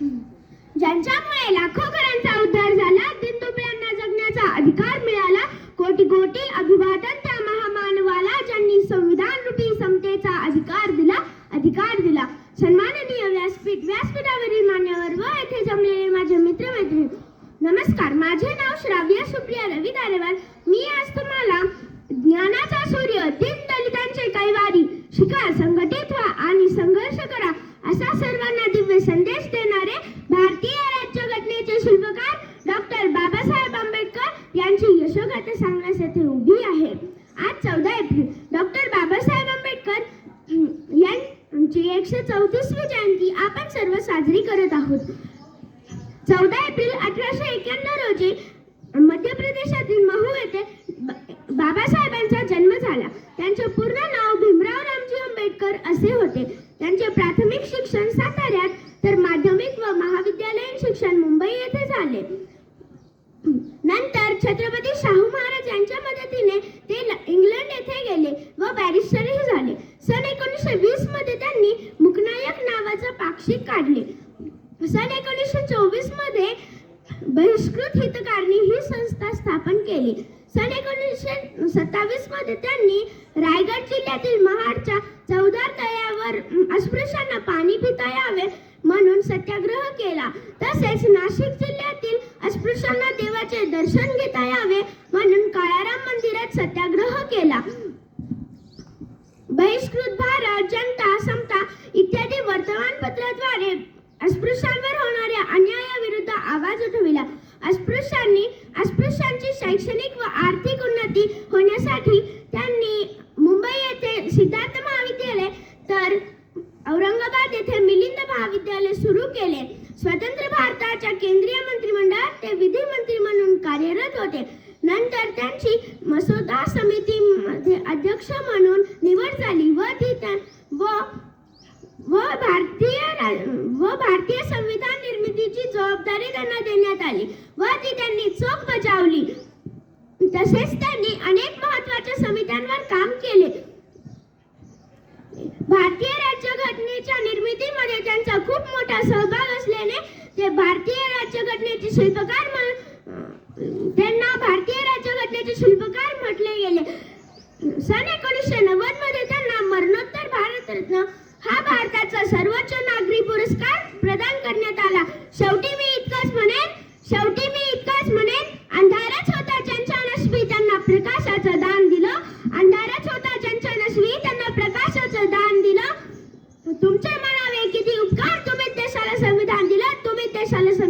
ज्यांच्यामुळे लाखो घरांचा उद्धार झाला दिनदुबळ्यांना जगण्याचा अधिकार मिळाला. कोटी कोटी अभिवादन त्या महामानवाला ज्यांनी संविधान रूपी समतेचा अधिकार दिला अधिकार दिला. सन्माननीय व्यासपीठ व्यासपीठावरील मान्यवर व येथे जमलेले माझे मित्र मैत्रिणी नमस्कार. माझे नाव श्राव्य सुप्रिया रवी दारेवाल. मी आज तुम्हाला ज्ञानाचा सूर्य दिन सर्वांना संदेश देणारे भारतीय राज्यघटनेचे शिल्पकार डॉक्टर बाबासाहेब आंबेडकर यांची यशोगाथा सांगण्यास येथे उभी आहे. आज चौदा एप्रिल डॉक्टर बाबासाहेब आंबेडकर यांची एकशे चौतीसवी जयंती आपण सर्व साजरी करत आहोत. चौदा एप्रिल अठराशे एक्याण्णव रोजी मध्य प्रदेशातील महू येथे बाबासाहेबांचा जन्म झाला. त्यांचे पूर्ण नाव भीमराव रामजी आंबेडकर असे होते. त्यांचे प्राथमिक शिक्षण साताऱ्यात तर माध्यमिक व सन मुंबई येथे झाले. नंतर छत्रपती शाहू महाराज यांच्या मदतीने ते इंग्लंड येथे गेले व बॅरिस्टरही झाले. सन एकोणीसशे वीसमध्ये त्यांनी मुकनायक नावाचं पाक्षिक काढले. सन एकोणीसशे चोवीसमध्ये बहिष्कृत हितकारणी ही संस्था स्थापन केली. सन एकोणीसशे सत्तावीसमध्ये त्यांनी रायगड जिल्ह्यातील महाडच्या चौदार तळ्यावर अस्पृश्यांना पाणी पिता यावे म्हणून सत्याग्रह केला. तसेच नाशिक जिल्ह्यातील अस्पृश्यांना देवाचे दर्शन घेता यावे म्हणून काळाराम मंदिरात सत्याग्रह केला. बहिष्कृत भारत जनता समता इत्यादी वर्तमानपत्राद्वारे अस्पृश्यांवर होणाऱ्या अन्यायाविरुद्ध आवाज उठविला. अस्पृश्यांनी अस्पृश्यांची शैक्षणिक व आर्थिक उन्नती होण्यासाठी त्यांनी मुंबई येथे सिद्धार्थ महाविद्यालय तर औरंगाबाद येथे मिलिंद महाविद्यालय सुरू केले. स्वतंत्र भारताच्या केंद्रीय मंत्रिमंडळात ते विधी मंत्री म्हणून कार्यरत होते. नंतर त्यांची मसोदा समितीमध्ये अध्यक्ष म्हणून निवड झाली व ती व व भारतीय व भारतीय संविधान निर्मितीची जबाबदारी त्यांना देण्यात आली. व ती त्यांनी चोख बजावली. तसेच त्यांनी अनेक महत्त्वाच्या समित्यांवर काम केले. भारतीय राज्यघटनेच्या निर्मितीमध्ये त्यांचा खूप मोठा सहभाग असल्याने ते भारतीय राज्यघटनेचे शिल्पकार त्यांना भारतीय राज्यघटनेचे शिल्पकार म्हटले गेले. सन एकोणीसशे नव्वदमध्ये त्यांना मरणोत्तर भारतरत्न हा भारताचा सर्वोच्च नागरी पुरस्कार प्रदान करण्यात आला शेवटी मी इतकंच म्हणेन शेवटी मी इतकंच म्हणेन अंधारच होता ज्यांच्या नसवी त्यांना प्रकाशाचं दान दिलं अंधारच होता ज्यांच्या नसवी त्यांना प्रकाशाचं दान दिलं तुमचे